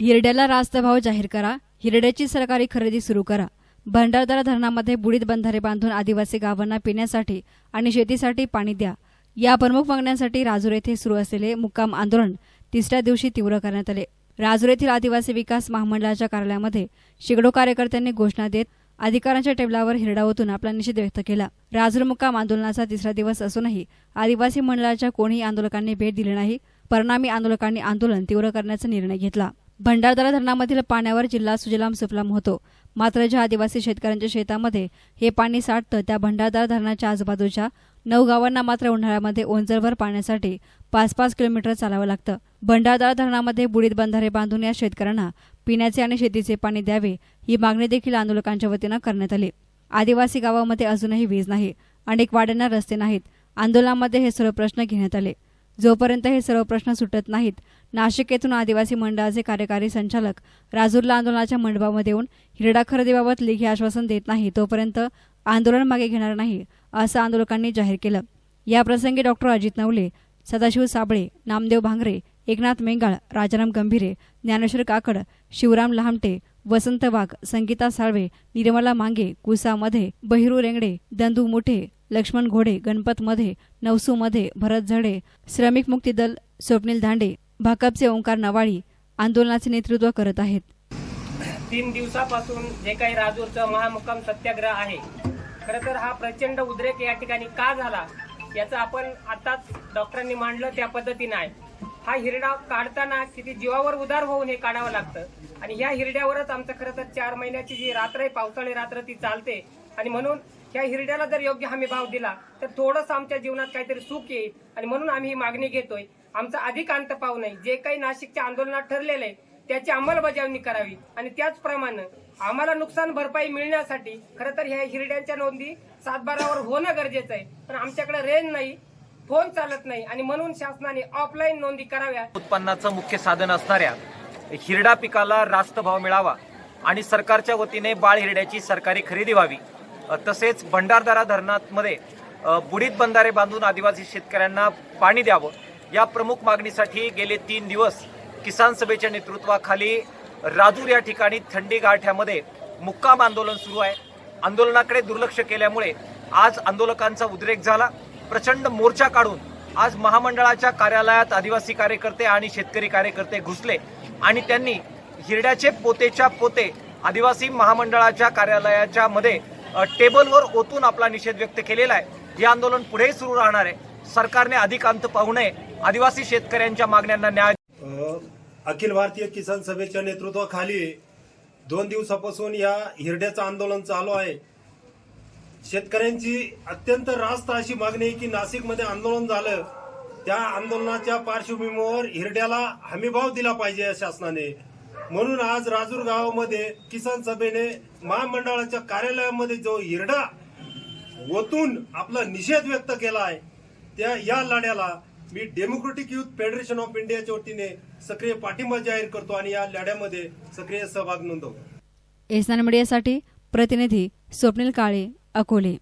हिरड्याला रास्त भाव जाहीर करा. हिरड्याची सरकारी खरेदी सुरू करा. भंडारदरा धरणामध्ये बुडीत बंधारे बांधून आदिवासी गावांना पिण्यासाठी आणि शेतीसाठी पाणी द्या. या प्रमुख मागण्यांसाठी राजूर येथे सुरू असलेले मुक्काम आंदोलन तिसऱ्या दिवशी तीव्र करण्यात आले. राजूर येथील आदिवासी विकास महामंडळाच्या कार्यालयामध्ये शेकडो कार्यकर्त्यांनी घोषणा देत अधिकाऱ्यांच्या टेबलावर हिरडावतून आपला निषेध व्यक्त केला. राजूर मुक्काम आंदोलनाचा तिसरा दिवस असूनही आदिवासी मंडळाच्या कोणीही आंदोलकांनी भेट दिली नाही. परिणामी आंदोलकांनी आंदोलन तीव्र करण्याचा निर्णय घेतला. भंडारदरा धरणामधील पाण्यावर जिल्हा सुजलाम सुफलाम होतो. मात्र ज्या आदिवासी शेतकऱ्यांच्या शेतामध्ये हे पाणी साठतं त्या भंडारदरा धरणाच्या आजूबाजूच्या नऊ गावांना मात्र उन्हाळ्यामध्ये ओंजरभर पाण्यासाठी पाच पाच किलोमीटर चालावं लागतं. भंडारदरा धरणामध्ये बुडीत बंधारे बांधून या शेतकऱ्यांना पिण्याचे आणि शेतीचे पाणी द्यावे ही मागणी देखील आंदोलकांच्या वतीनं करण्यात आली. आदिवासी गावामध्ये अजूनही वीज नाही. अनेक वाड्यांना रस्ते नाहीत. आंदोलनामध्ये हे सर्व प्रश्न घेण्यात आले. जोपर्यंत हे सर्व प्रश्न सुटत नाहीत नाशिक येथून आदिवासी मंडळाचे कार्यकारी संचालक राजूरला आंदोलनाच्या मंडपामध्ये येऊन हिरडा खरेदीबाबत लेखी आश्वासन देत नाही तोपर्यंत आंदोलन मागे घेणार नाही असं आंदोलकांनी जाहीर केलं. या प्रसंगी डॉक्टर अजित नवले सदाशिव साबळे नामदेव भांगरे एकनाथ मेंगाळ राजाराम गंभीरे ज्ञानेश्वर काकड शिवराम लहामटे वसंत वाघ संगीता साळवे निर्मला मांगे कुसामध्ये बहिरू रेंगडे दंदू मुठे लक्ष्मण घोडे गणपत मध्ये नवसू मध्ये भरत झडे श्रमिक मुक्ती दल स्वप्नील धांडे भाकपचे ओंकार नवाळी आंदोलनाचे नेतृत्व करत आहेत. तीन दिवसापासून जे काही राजूरचं महामुक्काम सत्याग्रह आहे खरं तर हा प्रचंड उद्रेक या ठिकाणी का झाला याचं आपण आताच डॉक्टरांनी मांडलं त्या पद्धतीनं आहे. हा हिरडा काढताना किती जीवावर उदार होऊन हे काढावं लागतं. आणि या हिरड्यावरच आमचं खरं तर चार महिन्याची जी रात्र आहे पावसाळी रात्र ती चालते. आणि म्हणून ह्या हिरड्याला जर योग्य हमी भाव दिला तर थोडंसं आमच्या जीवनात काहीतरी सुख येईल. आणि म्हणून आम्ही ही मागणी घेतोय. आमचा अधिक अंत पाहू नये जे काही नाशिकच्या आंदोलनात ठरलेलं आहे त्याची अंमलबजावणी करावी. आणि त्याचप्रमाणे आम्हाला नुकसान भरपाई मिळण्यासाठी खरं तर ह्या हिरड्यांच्या नोंदी सातबारावर होणं गरजेचं आहे. पण आमच्याकडे रेंज नाही फोन चालत नाही. आणि म्हणून शासनाने ऑफलाईन नोंदी कराव्या. उत्पन्नाचं मुख्य साधन असणाऱ्या हिरडा पिकाला रास्त भाव मिळावा आणि सरकारच्या वतीने बाळ हिरड्याची सरकारी खरेदी व्हावी. तसेच भंडारदारा धरणामध्ये बुडीत बंधारे बांधून आदिवासी शेतकऱ्यांना पाणी द्यावं. या प्रमुख मागणीसाठी गेले तीन दिवस किसान सभेच्या नेतृत्वाखाली राजूर या ठिकाणी थंडी गाठ्यामध्ये मुक्काम आंदोलन सुरू आहे. आंदोलनाकडे दुर्लक्ष केल्यामुळे आज आंदोलकांचा उद्रेक झाला. प्रचंड मोर्चा काढून आज महामंडळाच्या कार्यालयात आदिवासी कार्यकर्ते आणि शेतकरी कार्यकर्ते घुसले आणि त्यांनी हिरड्याचे पोतेच्या पोते आदिवासी महामंडळाच्या कार्यालयाच्या मध्ये टेबलवर ओतून आपला निषेध व्यक्त केलेला आहे. हे आंदोलन पुढेही सुरू राहणार आहे. सरकारने अधिक अंत पाहू नये. आदिवासी शेतकऱ्यांच्या मागण्यांना न्याय अखिल भारतीय किसान सभेच्या नेतृत्वाखाली दोन दिवसापासून या हिरड्याचं आंदोलन चालू आहे. शेतकऱ्यांची अत्यंत रास्त अशी मागणी आहे की नाशिकमध्ये आंदोलन झालं. त्या आंदोलनाच्या पार्श्वभूमीवर हिरड्याला हमीभाव दिला पाहिजे या शासनाने. म्हणून आज राजूर गावामध्ये किसान सभेने महामंडळाच्या कार्यालयामध्ये जो हिरडा ओतून आपला निषेध व्यक्त केला आहे त्या या लढ्याला मी डेमोक्रेटिक युथ फेडरेशन ऑफ इंडियाच्या वतीने सक्रिय पाठिंबा जाहीर करतो आणि या लढ्यामध्ये सक्रिय सहभाग नोंदवतो. एसनान मीडियासाठी प्रतिनिधी स्वप्नील काळे अकोले.